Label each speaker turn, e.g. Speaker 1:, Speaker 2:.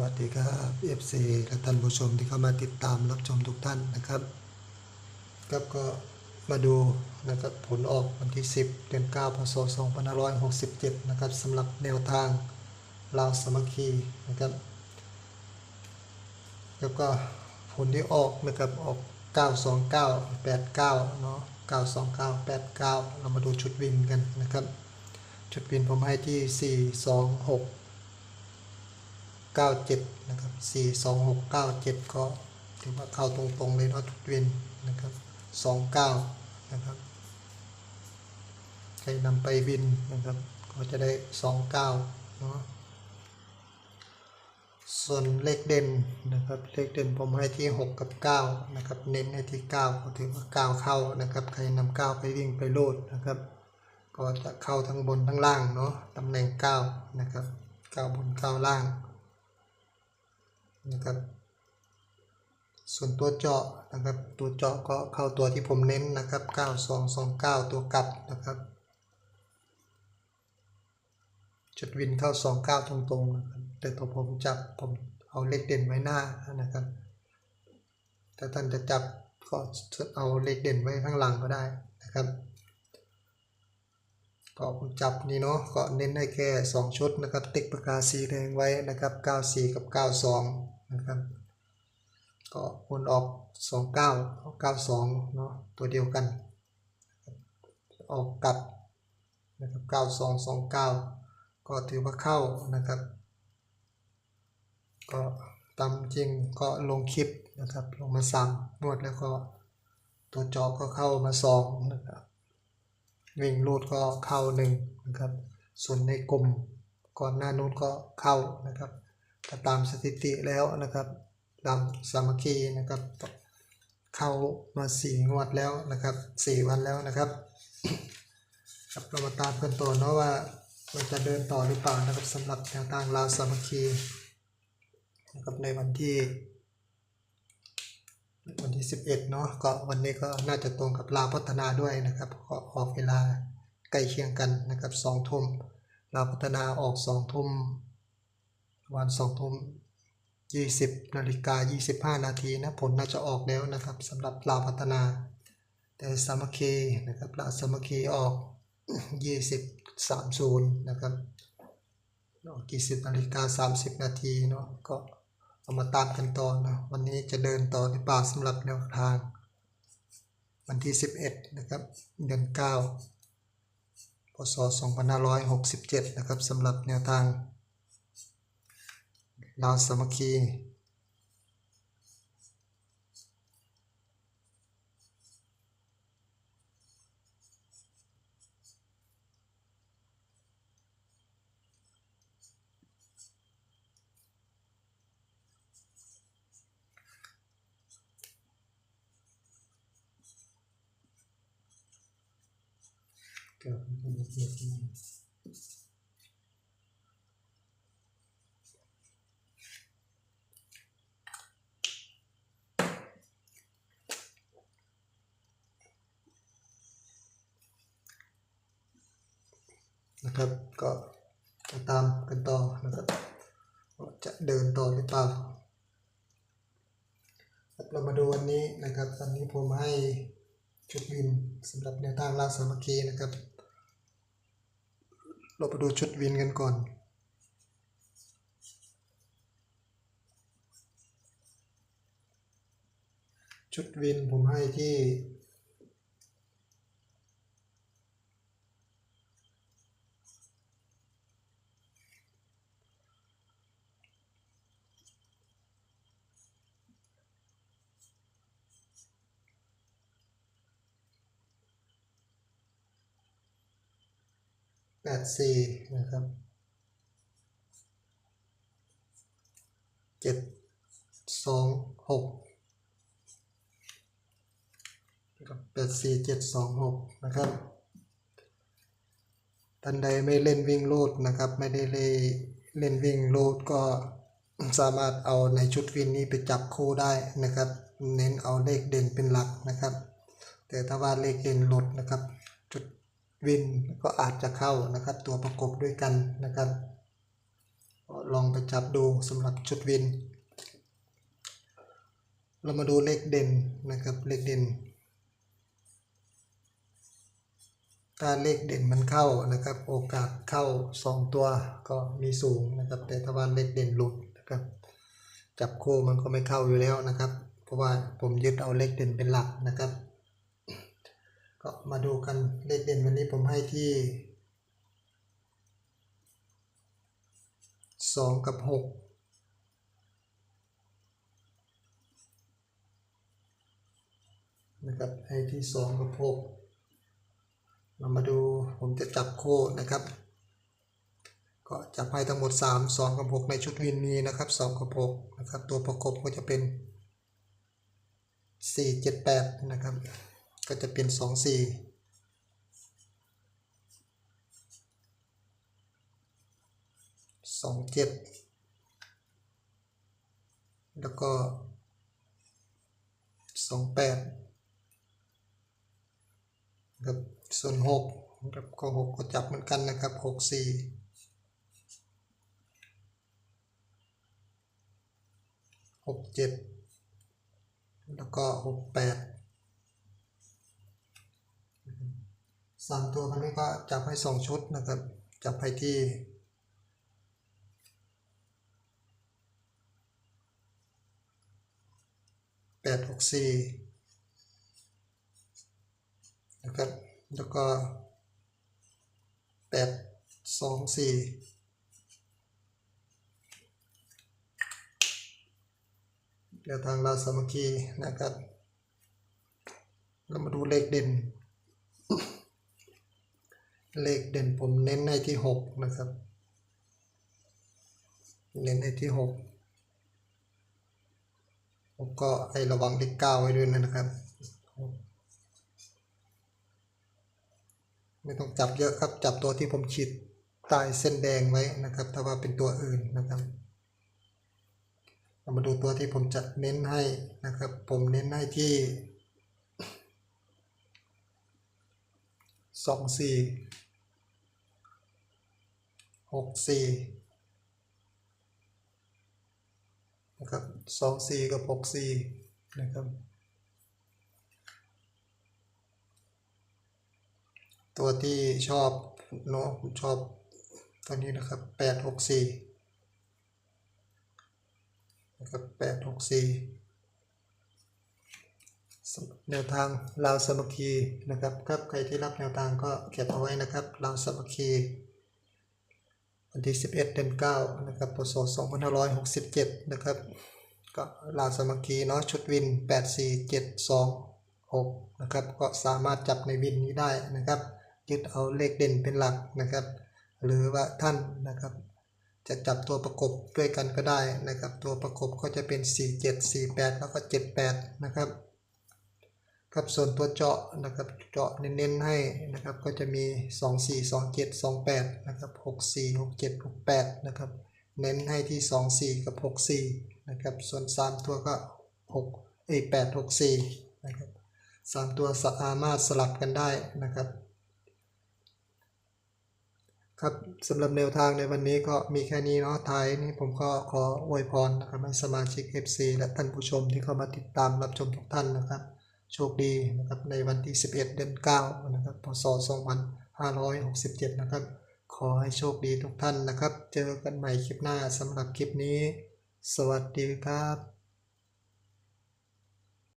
Speaker 1: วัสดีครับ FC และท่านผู้ชมที่เข้ามาติดตามรับชมทุกท่านนะครับครับก็มาดูนะครับผลออกวันที่ 10 เดือน9พศ2567 นะครับสำหรับแนวทางลาวสมัคคีนะครับแล้วก็ผลที่ออกนะครับออก 929 89 เนาะ929 89 เรามาดูชุดวินกันนะครับ ชุดวินผมให้ที่ 426 97นะครับ42697 ก็ถือว่าเข้าตรงๆเลยเนาะทุกวินนะครับ29นะครับใครนำไปวินนะครับก็จะได้ 29เนาะส่วนเลขเด่นนะครับเลขเด่นผมให้ที่ 6 กับ 9 นะครับ เน้นให้ที่ 9 ก็ถือว่า 9 เข้านะครับใครนำ9ไปวิ่งไปโลดนะครับ ก็จะเข้าทั้งบนทั้งล่างเนาะตำแหน่ง 9 นะครับ 9 บน 9 ล่าง นะครับ ส่วนตัวเจาะนะครับ ตัวเจาะก็เข้าตัวที่ผมเน้นนะครับ 9229 ตัวกลับนะครับ จุดวินเข้า 29 ตรงๆนะครับ แต่ตัวผมจับผมเอาเลขเด่นไว้หน้านะครับ ถ้าท่านจะจับก็เอาเลขเด่นไว้ข้างหลังก็ได้นะครับ ก็ผมจับนี่เนาะก็เน้นให้แค่ 2 ชุดนะครับ ติ๊กปากกาสีแดงไว้นะครับ 94 กับ 92 นะครับ ก็วนออก 29 92 เนาะตัวเดียวกัน ออกกลับนะครับ 92 29 ก็ถือว่าเข้านะครับ ก็ตามจริงก็ลงคลิปนะครับ ลงมาซ้ำนวดแล้วก็ตัวจอก็เข้ามาสองนะครับ วิ่งรูดก็เข้าหนึ่งนะครับ ส่วนในกลุ่มก่อนหน้านู้นก็เข้านะครับถ้าตามสถิติแล้วนะครับตามสามัคคีนะครับ เข้ามาสี่งวดแล้วนะครับสี่วันแล้วนะครับครับเรามาตามกันต่อเนาะว่ามันจะเดินต่อหรือเปล่านะครับสำหรับแนวทางลาวสามัคคีนะครับในวันที่ ที่ 11เนาะก็วันนี้ก็น่าจะตรงกับลาพัฒนาด้วยนะครับก็ออกเวลาใกล้เคียงกันนะครับสองทุ่มลาพัฒนาออกสองทุ่มวันสองทุ่ม20นาฬิกา25นาทีนะผลน่าจะออกแล้วนะครับสำหรับลาพัฒนา แต่สามัคคีนะครับลาสามัคคีออก20 30นะครับออก20นาฬิกา30นาทีเนาะก็ เอามาตามกันต่อนะวันนี้จะเดินต่อหรือเปล่าสำหรับแนวทาง วันที่ 11 นะครับ เดือน 9 พศ 2567 นะครับสำหรับแนวทางลาวสามัคคี นะครับก็ตามกันต่อนะครับว่าจะเดินต่อหรือเปล่าครับเรามาดูวันนี้นะครับวันนี้ผมให้ชุดวินสำหรับแนวทางลาสามัคคีนะครับ เราไปดูชุดวินกันก่อน ชุดวินผมให้ที่ แปดสี่นะครับเจ็ดสองหกนะครับแปดสี่เจ็ดสองหกนะครับท่านใดไม่เล่นวิ่งลูดนะครับ ไม่ได้เล่นเล่นวิ่งลูดก็สามารถเอาในชุดวินนี้ไปจับคู่ได้นะครับ เน้นเอาเลขเด่นเป็นหลักนะครับ แต่ถ้าว่าเลขเด่นหลุดนะครับ จุด วินก็อาจจะเข้านะครับ ตัวประกบด้วยกันนะครับ ลองไปจับดูสำหรับชุดวิน เรามาดูเลขเด่นนะครับเลขเด่นถ้าเลขเด่นมันเข้านะครับ โอกาสเข้า 2 ตัวก็มีสูงนะครับ แต่ถ้าว่าเลขเด่นหลุดนะครับ จับคู่มันก็ไม่เข้าอยู่แล้วนะครับ เพราะว่าผมยึดเอาเลขเด่นเป็นหลักนะครับ ก็มาดูกันเลขเด่นวันนี้ผมให้ที่ 2 กับ 6นะครับให้ที่ 2 กับ 6 เรามาดูผมจะจับโค่นะครับ ก็จับให้ทั้งหมด 3 2 กับ 6 ในชุดวินนีนะครับ 2 กับ 6 นะครับ ตัวประกบก็จะเป็น 4 7 8 นะครับ ก็จะเป็น2 4 2 7แล้วก็2 8ครับส่วนหกครับก็หกก็จับเหมือนกันนะครับหกสี่หกเจ็ดแล้วก็หกแปด สามตัวคันนี้ก็จับให้สองชุดนะครับ จับให้ที่แปดหกสี่นะครับ แล้วก็แปดสองสี่เดี๋ยวทางราสามัคคีนะครับ เรามาดูเลขเด่น เลขเด่นผมเน้นในที่หกนะครับ เน้นในที่หกผมก็ให้ระวังเลขเก้าไว้ด้วยนะครับ ไม่ต้องจับเยอะครับ จับตัวที่ผมขีดใต้เส้นแดงไว้นะครับ ถ้าว่าเป็นตัวอื่นนะครับเรามาดูตัวที่ผมจะเน้นให้นะครับ ผมเน้นให้ที่สองสี่ หกสี่นะครับสองสี่กับหกสี่นะครับ ตัวที่ชอบเนาะผมชอบตัวนี้นะครับแปดหกสี่นะครับแปดหกสี่แนวทางลาวสมัคคีนะครับครับใครที่รับแนวทางก็เก็บเอาไว้นะครับลาวสมัคคี วันที่ 11 เดือน9นะครับพศ2567 นะครับ ก็ลาสมัคคีเนาะชุดวิน 84726 นะครับ ก็สามารถจับในวินนี้ได้นะครับ ยึดเอาเลขเด่นเป็นหลักนะครับ หรือว่าท่านนะครับจะจับตัวประกบด้วยกันก็ได้นะครับ ตัวประกบก็จะเป็น 4 7 4 8 แล้วก็ 78 นะครับ ครับส่วนตัวเจาะนะครับเจาะเน้นๆให้นะครับก็จะมี 2 4 2 7 2 8นะครับ6 4 6 7 6 8นะครับเน้นให้ที่ 2 4 กับ 6 4นะครับส่วน 3 ตัวก็6เอ8 6 4นะครับ3ตัวสามารถสลับกันได้นะครับครับสำหรับแนวทางในวันนี้ก็มีแค่นี้เนาะท้ายนี้ผมก็ขออวยพรนะครับให้สมาชิก FC และท่านผู้ชมที่เข้ามาติดตามรับชมทุกท่านนะครับ โชคดีนะครับในวันที่ 11 เดือน9นะครับพศ 2567 นะครับ ขอให้โชคดีทุกท่านนะครับ เจอกันใหม่คลิปหน้าสำหรับคลิปนี้ สวัสดีครับ